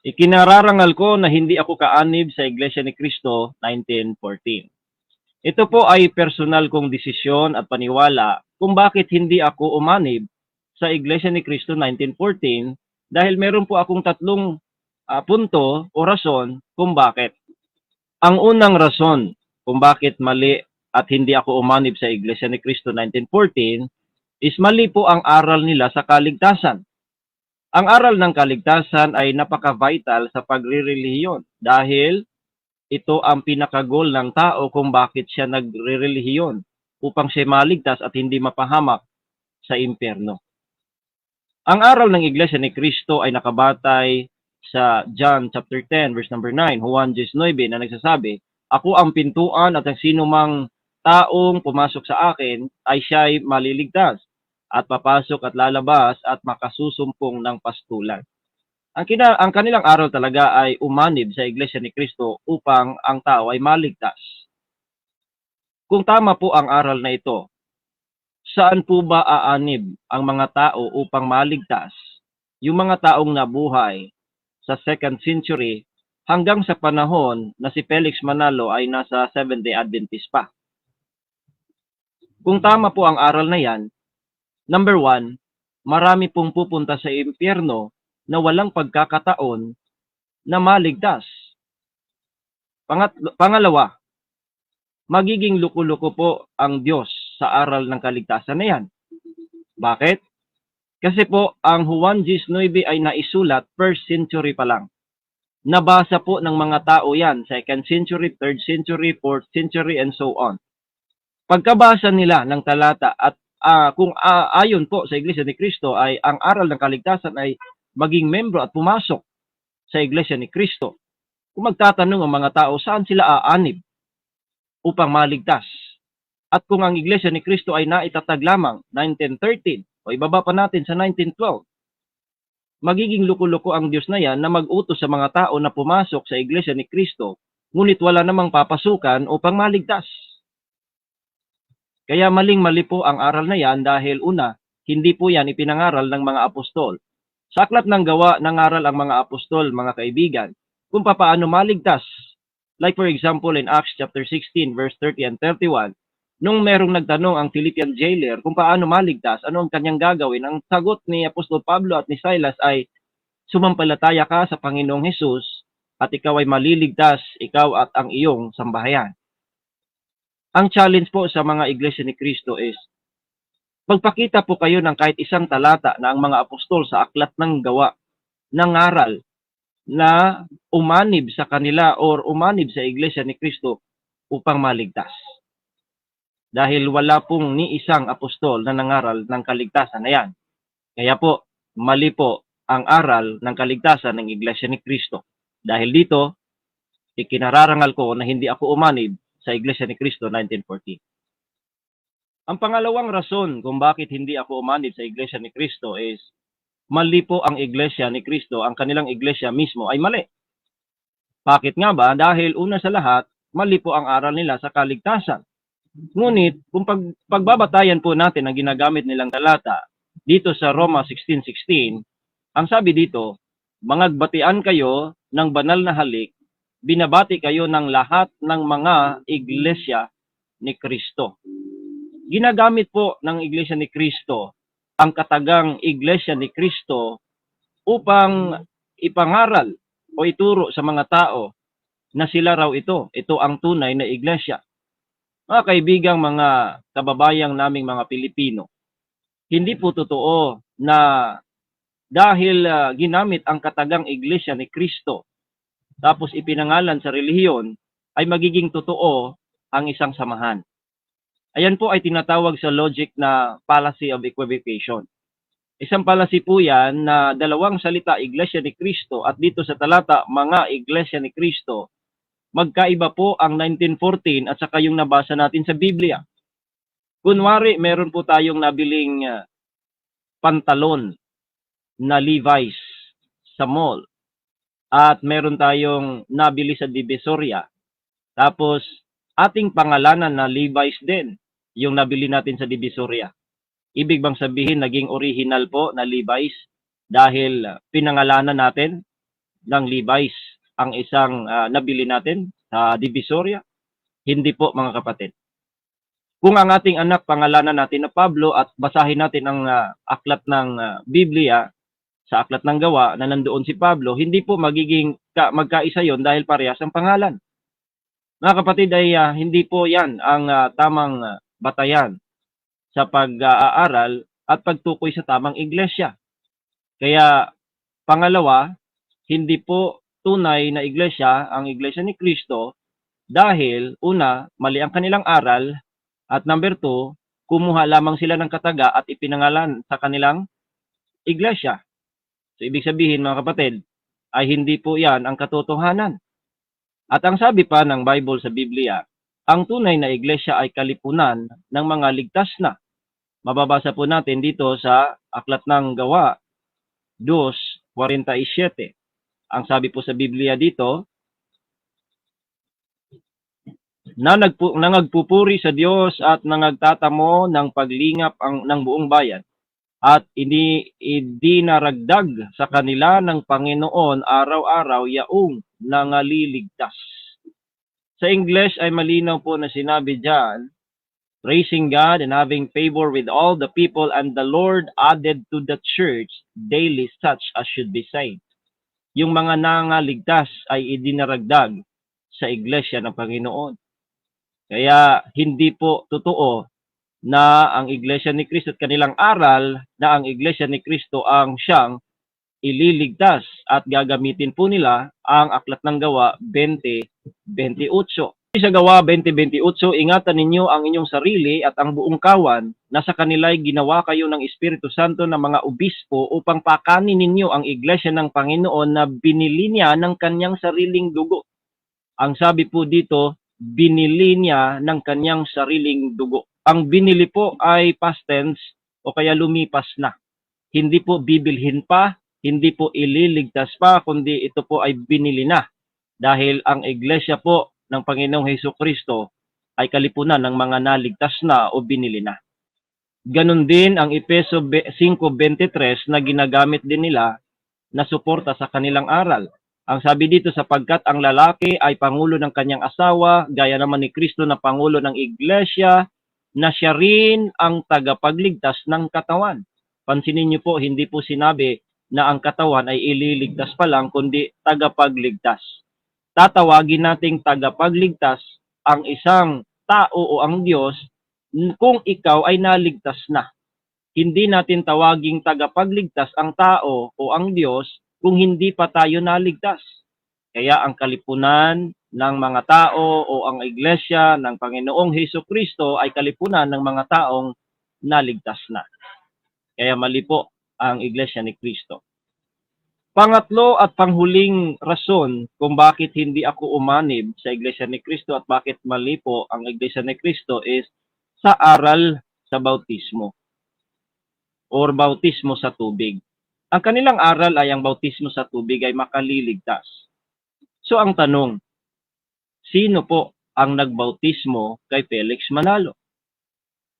Ikinararangal ko na hindi ako kaanib sa Iglesia ni Cristo 1914. Ito po ay personal kong desisyon at paniwala kung bakit hindi ako umanib sa Iglesia ni Cristo 1914 dahil meron po akong tatlong ah, punto o rason kung bakit. Ang unang rason kung bakit mali at hindi ako umanib sa Iglesia ni Cristo 1914 is mali po ang aral nila sa kaligtasan. Ang aral ng kaligtasan ay napaka-vital sa pagrirelihiyon dahil ito ang pinaka-goal ng tao kung bakit siya nagrirelihiyon upang siya maligtas at hindi mapahamak sa impyerno. Ang aral ng Iglesia ni Cristo ay nakabatay sa John chapter 10 verse number 9, Juan 19 na nagsasabi, Ako ang pintuan at ang sino mang taong pumasok sa akin ay siya'y maliligtas at papasok at lalabas at makasusumpong ng pastulan. Ang, kina, ang kanilang aral talaga ay umanib sa Iglesia ni Cristo upang ang tao ay maligtas. Kung tama po ang aral na ito, saan po ba aanib ang mga tao upang maligtas? Yung mga taong nabuhay sa second century hanggang sa panahon na si Felix Manalo ay nasa Seventh-day Adventist pa. Kung tama po ang aral na yan, Number one, marami pong pupunta sa impyerno na walang pagkakataon na maligtas. Pangat, pangalawa, magiging luko-luko po ang Diyos sa aral ng kaligtasan na yan. Bakit? Kasi po, ang Juan 19 ay naisulat first century pa lang. Nabasa po ng mga tao yan, second century, third century, fourth century, and so on. Pagkabasa nila ng talata at ah, kung ah, ayon po sa Iglesia ni Cristo ay ang aral ng kaligtasan ay maging membro at pumasok sa Iglesia ni Cristo. Kung magtatanong ang mga tao saan sila aanib upang maligtas. At kung ang Iglesia ni Cristo ay naitatag lamang 1913 o ibaba pa natin sa 1912, magiging luko-luko ang Diyos na yan na mag-utos sa mga tao na pumasok sa Iglesia ni Cristo ngunit wala namang papasukan upang maligtas. Kaya maling-mali po ang aral na yan dahil una, hindi po yan ipinangaral ng mga apostol. Sa aklat ng gawa, nangaral ang mga apostol, mga kaibigan, kung papaano maligtas. Like for example in Acts chapter 16 verse 30 and 31, nung merong nagtanong ang Philippian jailer kung paano maligtas, ano ang kanyang gagawin, ang sagot ni Apostol Pablo at ni Silas ay, sumampalataya ka sa Panginoong Hesus at ikaw ay maliligtas, ikaw at ang iyong sambahayan. Ang challenge po sa mga iglesia ni Kristo is, magpakita po kayo ng kahit isang talata na ang mga apostol sa aklat ng gawa, nangaral na umanib sa kanila or umanib sa iglesia ni Kristo upang maligtas. Dahil wala pong ni isang apostol na nangaral ng kaligtasan na yan. Kaya po, mali po ang aral ng kaligtasan ng iglesia ni Kristo. Dahil dito, ikinararangal ko na hindi ako umanib sa Iglesia ni Cristo 1914. Ang pangalawang rason kung bakit hindi ako umanib sa Iglesia ni Cristo is mali po ang Iglesia ni Cristo, ang kanilang Iglesia mismo ay mali. Bakit nga ba? Dahil una sa lahat, mali po ang aral nila sa kaligtasan. Ngunit, kung pag, pagbabatayan po natin ang ginagamit nilang talata dito sa Roma 16.16, ang sabi dito, mangagbatian kayo ng banal na halik binabati kayo ng lahat ng mga iglesia ni Kristo. Ginagamit po ng iglesia ni Kristo ang katagang iglesia ni Kristo upang ipangaral o ituro sa mga tao na sila raw ito. Ito ang tunay na iglesia. Mga kaibigang mga kababayang naming mga Pilipino, hindi po totoo na dahil ah, ginamit ang katagang iglesia ni Kristo tapos ipinangalan sa relihiyon, ay magiging totoo ang isang samahan. Ayan po ay tinatawag sa logic na fallacy of equivocation. Isang fallacy po yan na dalawang salita, Iglesia ni Cristo, at dito sa talata, mga Iglesia ni Cristo, magkaiba po ang 1914 at saka yung nabasa natin sa Biblia. Kunwari, meron po tayong nabiling ah, pantalon na Levi's sa mall at meron tayong nabili sa Divisoria. Tapos, ating pangalanan na Levi's din, yung nabili natin sa Divisoria. Ibig bang sabihin, naging original po na Levi's dahil pinangalanan natin ng Levi's ang isang ah, nabili natin sa Divisoria? Hindi po mga kapatid. Kung ang ating anak pangalanan natin na Pablo at basahin natin ang ah, aklat ng ah, Biblia sa aklat ng gawa na nandoon si Pablo, hindi po magiging ka- magkaisa yon dahil parehas ang pangalan. Mga kapatid ay ah, hindi po yan ang ah, tamang ah, batayan sa pag-aaral at pagtukoy sa tamang iglesia. Kaya pangalawa, hindi po tunay na iglesia ang iglesia ni Kristo dahil una, mali ang kanilang aral at number two, kumuha lamang sila ng kataga at ipinangalan sa kanilang iglesia. So ibig sabihin mga kapatid, ay hindi po yan ang katotohanan. At ang sabi pa ng Bible sa Biblia, ang tunay na iglesia ay kalipunan ng mga ligtas na. Mababasa po natin dito sa Aklat ng Gawa 2.47. Ang sabi po sa Biblia dito, na nagpu, nangagpupuri sa Diyos at nangagtatamo ng paglingap ang ng buong bayan at ini idinaragdag sa kanila ng Panginoon araw-araw yaong nangaliligtas. Sa English ay malinaw po na sinabi diyan, praising God and having favor with all the people and the Lord added to the church daily such as should be saved. Yung mga nangaligtas ay idinaragdag sa iglesia ng Panginoon. Kaya hindi po totoo na ang iglesia ni Kristo at kanilang aral na ang iglesia ni Kristo ang siyang ililigtas at gagamitin po nila ang aklat ng gawa 20-28. Sa gawa 20-28, ingatan ninyo ang inyong sarili at ang buong kawan na sa kanila'y ginawa kayo ng Espiritu Santo ng mga obispo upang pakanin ninyo ang iglesia ng Panginoon na binili niya ng kanyang sariling dugo. Ang sabi po dito, binili niya ng kanyang sariling dugo. Ang binili po ay past tense o kaya lumipas na. Hindi po bibilhin pa, hindi po ililigtas pa, kundi ito po ay binili na. Dahil ang iglesia po ng Panginoong Heso Kristo ay kalipunan ng mga naligtas na o binili na. Ganon din ang Epeso 5.23 na ginagamit din nila na suporta sa kanilang aral. Ang sabi dito sapagkat ang lalaki ay pangulo ng kanyang asawa, gaya naman ni Kristo na pangulo ng iglesia, na siya rin ang tagapagligtas ng katawan. Pansinin niyo po, hindi po sinabi na ang katawan ay ililigtas pa lang, kundi tagapagligtas. Tatawagin nating tagapagligtas ang isang tao o ang Diyos kung ikaw ay naligtas na. Hindi natin tawaging tagapagligtas ang tao o ang Diyos kung hindi pa tayo naligtas. Kaya ang kalipunan ng mga tao o ang iglesia ng Panginoong Heso Kristo ay kalipunan ng mga taong naligtas na. Kaya mali po ang iglesia ni Kristo. Pangatlo at panghuling rason kung bakit hindi ako umanib sa iglesia ni Kristo at bakit mali po ang iglesia ni Kristo is sa aral sa bautismo or bautismo sa tubig. Ang kanilang aral ay ang bautismo sa tubig ay makaliligtas. So ang tanong, sino po ang nagbautismo kay Felix Manalo?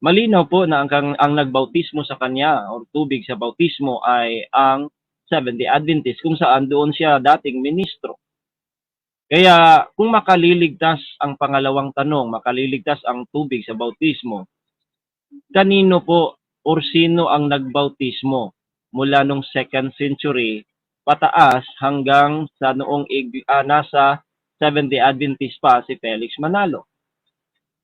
Malinaw po na ang, ang nagbautismo sa kanya or tubig sa bautismo ay ang Seventh-day Adventist kung saan doon siya dating ministro. Kaya kung makaliligtas ang pangalawang tanong, makaliligtas ang tubig sa bautismo, kanino po or sino ang nagbautismo mula nung second century pataas hanggang sa noong ah, nasa Seventh-day Adventist pa si Felix Manalo.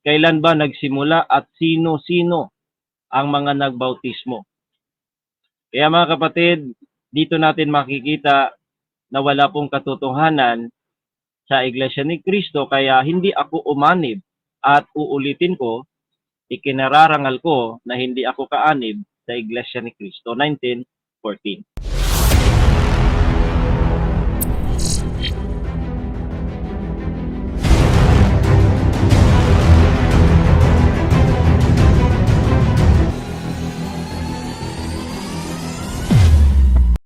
Kailan ba nagsimula at sino-sino ang mga nagbautismo? Kaya mga kapatid, dito natin makikita na wala pong katotohanan sa Iglesia ni Kristo kaya hindi ako umanib at uulitin ko, ikinararangal ko na hindi ako kaanib sa Iglesia ni Kristo. 1914.